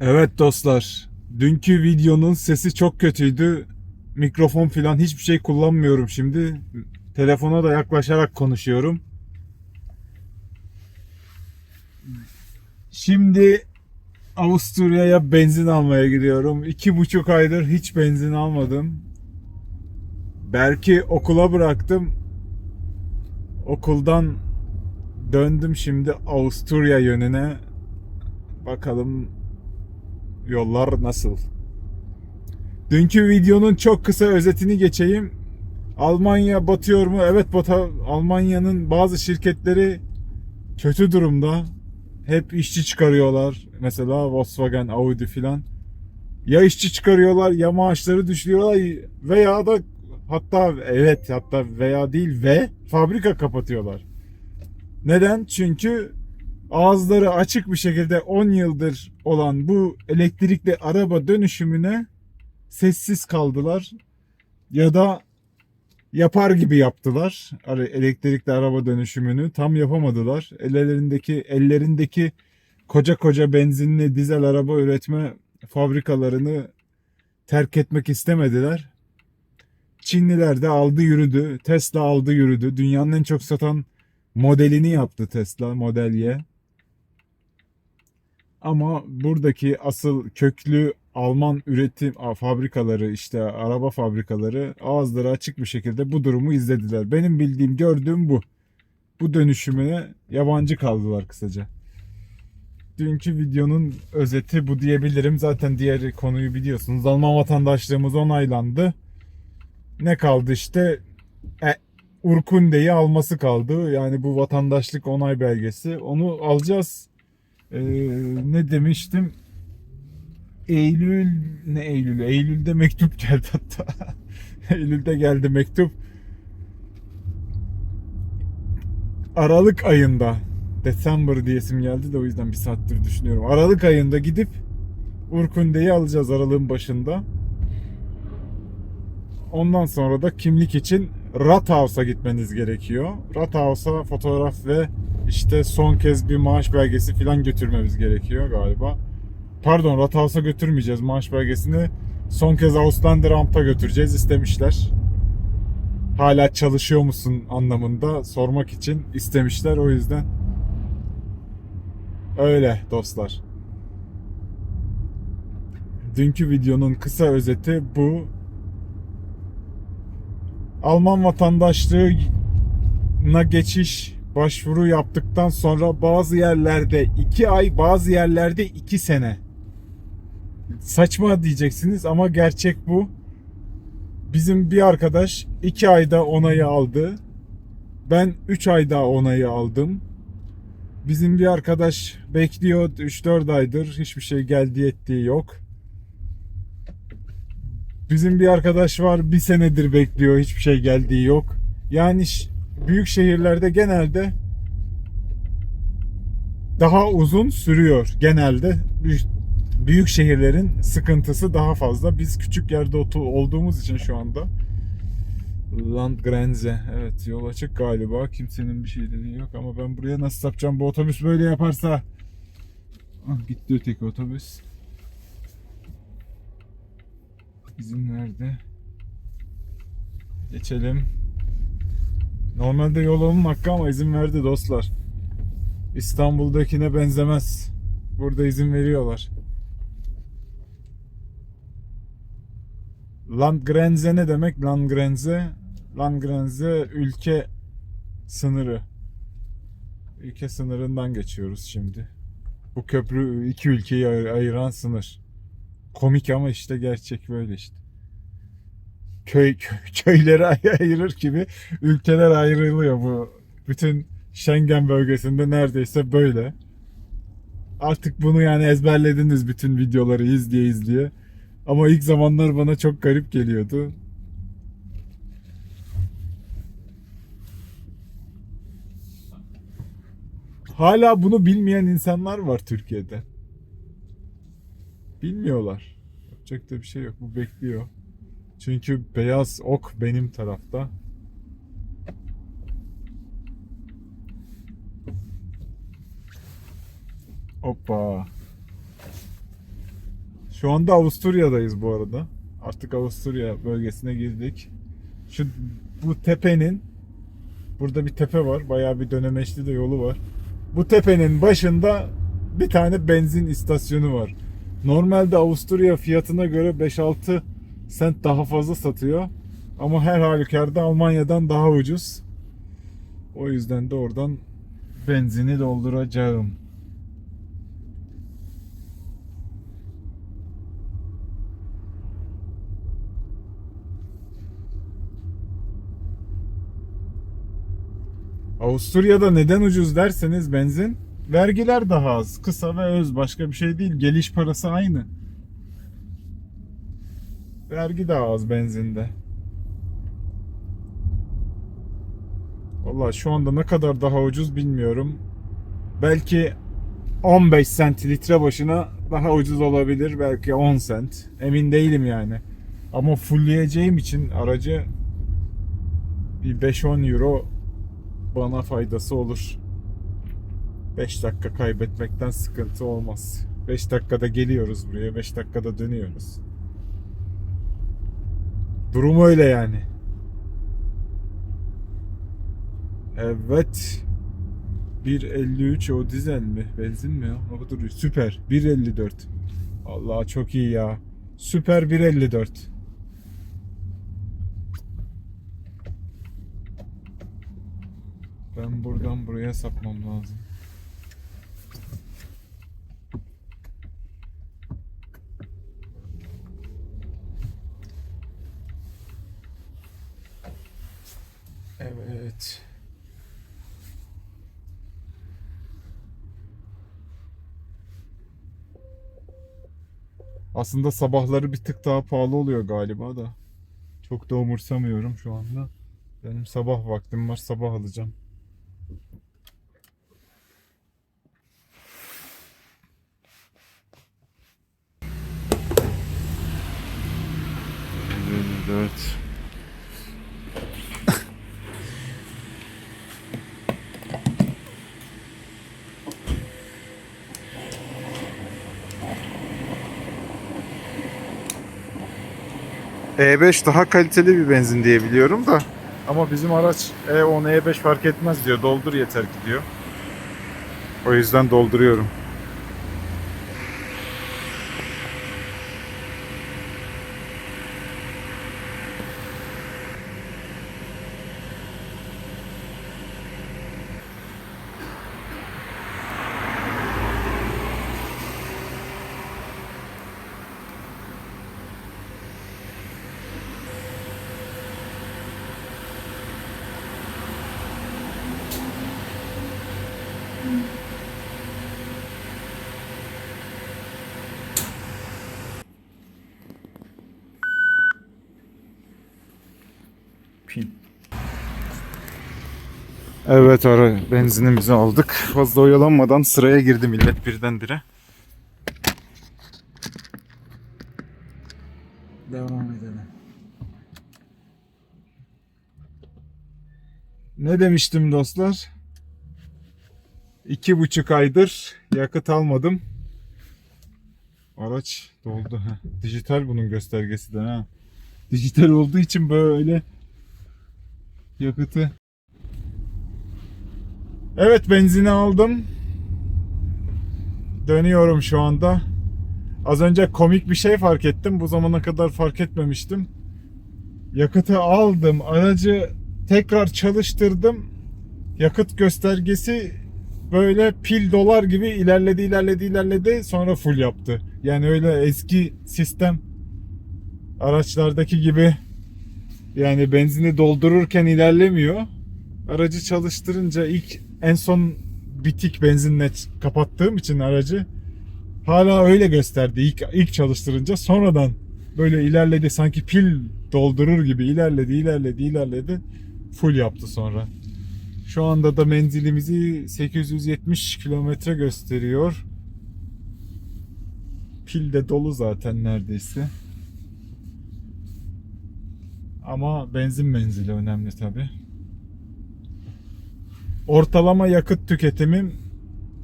Evet dostlar. Dünkü videonun sesi çok kötüydü. Mikrofon falan hiçbir şey kullanmıyorum şimdi. Telefona da yaklaşarak konuşuyorum. Şimdi Avusturya'ya benzin almaya gidiyorum. İki buçuk aydır hiç benzin almadım. Belki okula bıraktım. Okuldan döndüm şimdi Avusturya yönüne. Bakalım yollar nasıl? Dünkü videonun çok kısa özetini geçeyim. Almanya batıyor mu? Evet bata Almanya'nın bazı şirketleri kötü durumda. Hep işçi çıkarıyorlar. Mesela Volkswagen, Audi filan. Ya işçi çıkarıyorlar ya maaşları düşürüyorlar veya da hatta evet hatta veya değil ve fabrika kapatıyorlar. Neden? Çünkü ağızları açık bir şekilde 10 yıldır olan bu elektrikli araba dönüşümüne sessiz kaldılar ya da yapar gibi yaptılar. Elektrikli araba dönüşümünü tam yapamadılar. Ellerindeki ellerindeki koca koca benzinli dizel araba üretme fabrikalarını terk etmek istemediler. Çinliler de aldı yürüdü. Tesla aldı yürüdü. Dünyanın en çok satan modelini yaptı Tesla Model Y. Ama buradaki asıl köklü Alman üretim fabrikaları işte araba fabrikaları ağızları açık bir şekilde bu durumu izlediler. Benim bildiğim gördüğüm bu. Bu dönüşümüne yabancı kaldılar kısaca. Dünkü videonun özeti bu diyebilirim. Zaten diğer konuyu biliyorsunuz. Alman vatandaşlığımız onaylandı. Ne kaldı işte? E, Urkunde'yi alması kaldı. Yani bu vatandaşlık onay belgesi. Onu alacağız. Ee, ne demiştim? Eylül ne Eylül? Eylül'de mektup geldi hatta. Eylül'de geldi mektup. Aralık ayında December diyesim geldi de o yüzden bir saattir düşünüyorum. Aralık ayında gidip Urkunde'yi alacağız aralığın başında. Ondan sonra da kimlik için Rathauss'a gitmeniz gerekiyor. Rathauss'a fotoğraf ve işte son kez bir maaş belgesi falan götürmemiz gerekiyor galiba. Pardon Rathauss'a götürmeyeceğiz maaş belgesini. Son kez Auslanderamp'a götüreceğiz istemişler. Hala çalışıyor musun anlamında sormak için istemişler o yüzden. Öyle dostlar. Dünkü videonun kısa özeti bu. Alman vatandaşlığına geçiş başvuru yaptıktan sonra bazı yerlerde 2 ay, bazı yerlerde 2 sene. Saçma diyeceksiniz ama gerçek bu. Bizim bir arkadaş 2 ayda onayı aldı. Ben 3 ayda onayı aldım. Bizim bir arkadaş bekliyor 3-4 aydır hiçbir şey geldi ettiği yok. Bizim bir arkadaş var bir senedir bekliyor hiçbir şey geldiği yok. Yani büyük şehirlerde genelde daha uzun sürüyor genelde. Büyük, büyük şehirlerin sıkıntısı daha fazla. Biz küçük yerde olduğumuz için şu anda Landgrenze. Evet yol açık galiba. Kimsenin bir şey dediği yok ama ben buraya nasıl sapacağım bu otobüs böyle yaparsa. Ah, gitti öteki otobüs. İzin nerede? Geçelim. Normalde yol onun hakkı ama izin verdi dostlar. İstanbul'dakine benzemez. Burada izin veriyorlar. Landgrenze ne demek? Landgrenze Landgrenze ülke sınırı. Ülke sınırından geçiyoruz şimdi. Bu köprü iki ülkeyi ayır- ayıran sınır. Komik ama işte gerçek böyle işte. Köy, köy köyleri ay- ayırır gibi ülkeler ayrılıyor bu. Bütün Schengen bölgesinde neredeyse böyle. Artık bunu yani ezberlediniz bütün videoları izleye izleye. Ama ilk zamanlar bana çok garip geliyordu. Hala bunu bilmeyen insanlar var Türkiye'de. Bilmiyorlar. Yapacak da bir şey yok. Bu bekliyor. Çünkü beyaz ok benim tarafta. Hoppa. Şu anda Avusturya'dayız bu arada. Artık Avusturya bölgesine girdik. Şu bu tepenin burada bir tepe var. Bayağı bir dönemeçli de yolu var. Bu tepenin başında bir tane benzin istasyonu var. Normalde Avusturya fiyatına göre 5-6 sent daha fazla satıyor. Ama her halükarda Almanya'dan daha ucuz. O yüzden de oradan benzini dolduracağım. Avusturya'da neden ucuz derseniz benzin vergiler daha az. Kısa ve öz başka bir şey değil. Geliş parası aynı. Vergi daha az benzinde. Valla şu anda ne kadar daha ucuz bilmiyorum. Belki 15 sent litre başına daha ucuz olabilir. Belki 10 sent. Emin değilim yani. Ama fullleyeceğim için aracı bir 5-10 euro bana faydası olur. 5 dakika kaybetmekten sıkıntı olmaz. 5 dakikada geliyoruz buraya, 5 dakikada dönüyoruz. Durum öyle yani. Evet. 1.53 o dizel mi? Benzin mi? O duruyor. Süper. 1.54. Allah çok iyi ya. Süper 1.54. Ben buradan buraya sapmam lazım. Evet. Aslında sabahları bir tık daha pahalı oluyor galiba da. Çok da umursamıyorum şu anda. Benim sabah vaktim var, sabah alacağım. E5 daha kaliteli bir benzin diye biliyorum da. Ama bizim araç E10, E5 fark etmez diyor. Doldur yeter ki diyor. O yüzden dolduruyorum. Evet ara benzinimizi aldık. Fazla oyalanmadan sıraya girdi millet birdenbire. Devam edelim. Ne demiştim dostlar? İki buçuk aydır yakıt almadım. Araç doldu. Heh. Dijital bunun göstergesi de ha. Dijital olduğu için böyle yakıtı. Evet benzini aldım. Dönüyorum şu anda. Az önce komik bir şey fark ettim. Bu zamana kadar fark etmemiştim. Yakıtı aldım. Aracı tekrar çalıştırdım. Yakıt göstergesi böyle pil dolar gibi ilerledi ilerledi ilerledi sonra full yaptı. Yani öyle eski sistem araçlardaki gibi yani benzini doldururken ilerlemiyor. Aracı çalıştırınca ilk en son bitik benzinle kapattığım için aracı hala öyle gösterdi ilk ilk çalıştırınca sonradan böyle ilerledi sanki pil doldurur gibi ilerledi ilerledi ilerledi full yaptı sonra. Şu anda da menzilimizi 870 kilometre gösteriyor. Pil de dolu zaten neredeyse. Ama benzin menzili önemli tabi. Ortalama yakıt tüketimim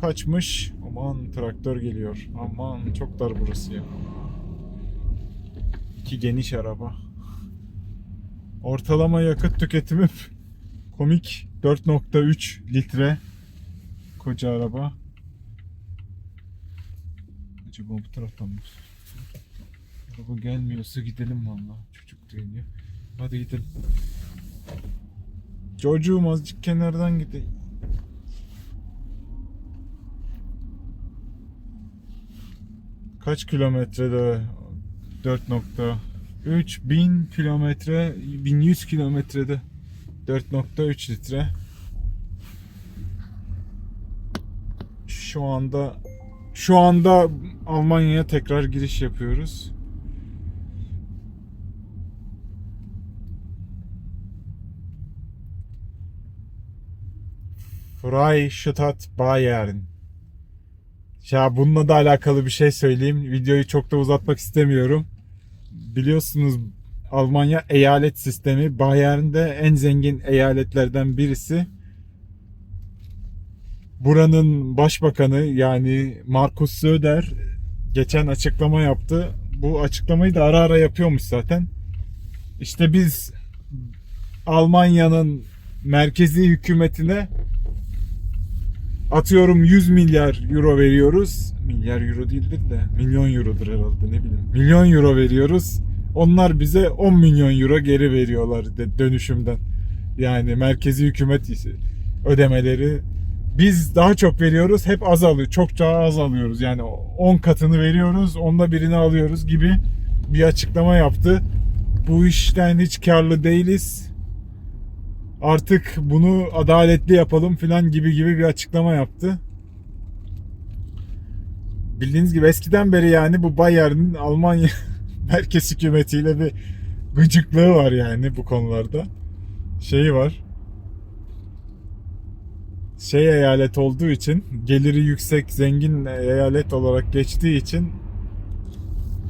kaçmış? Aman traktör geliyor. Aman çok dar burası ya. İki geniş araba. Ortalama yakıt tüketimi komik 4.3 litre koca araba. Acaba bu taraftan mı? Araba gelmiyorsa gidelim valla. Çocuk diyor. Hadi gidelim. Çocuğum azıcık kenardan gideyim. Kaç kilometrede 4.3 bin kilometre 1100 kilometrede 4.3 litre şu anda şu anda Almanya'ya tekrar giriş yapıyoruz. Freistadt Bayern. Ya bununla da alakalı bir şey söyleyeyim. Videoyu çok da uzatmak istemiyorum. Biliyorsunuz Almanya eyalet sistemi. Bayern de en zengin eyaletlerden birisi. Buranın başbakanı yani Markus Söder geçen açıklama yaptı. Bu açıklamayı da ara ara yapıyormuş zaten. İşte biz Almanya'nın merkezi hükümetine atıyorum 100 milyar euro veriyoruz. Milyar euro değildir de milyon eurodur herhalde ne bileyim. Milyon euro veriyoruz. Onlar bize 10 milyon euro geri veriyorlar de- dönüşümden. Yani merkezi hükümet ödemeleri biz daha çok veriyoruz hep az alıyor. Çok daha az alıyoruz. Yani 10 katını veriyoruz onda birini alıyoruz gibi bir açıklama yaptı. Bu işten hiç karlı değiliz. Artık bunu adaletli yapalım filan gibi gibi bir açıklama yaptı. Bildiğiniz gibi eskiden beri yani bu Bayern'in Almanya merkez hükümetiyle bir gıcıklığı var yani bu konularda. Şeyi var. Şey eyalet olduğu için geliri yüksek zengin eyalet olarak geçtiği için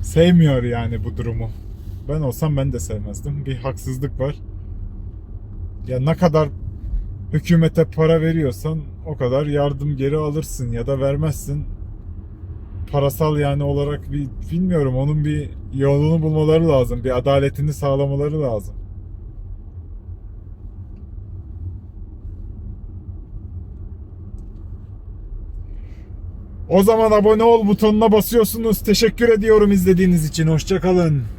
sevmiyor yani bu durumu. Ben olsam ben de sevmezdim. Bir haksızlık var. Ya ne kadar hükümete para veriyorsan o kadar yardım geri alırsın ya da vermezsin. Parasal yani olarak bir bilmiyorum onun bir yolunu bulmaları lazım. Bir adaletini sağlamaları lazım. O zaman abone ol butonuna basıyorsunuz. Teşekkür ediyorum izlediğiniz için. Hoşçakalın.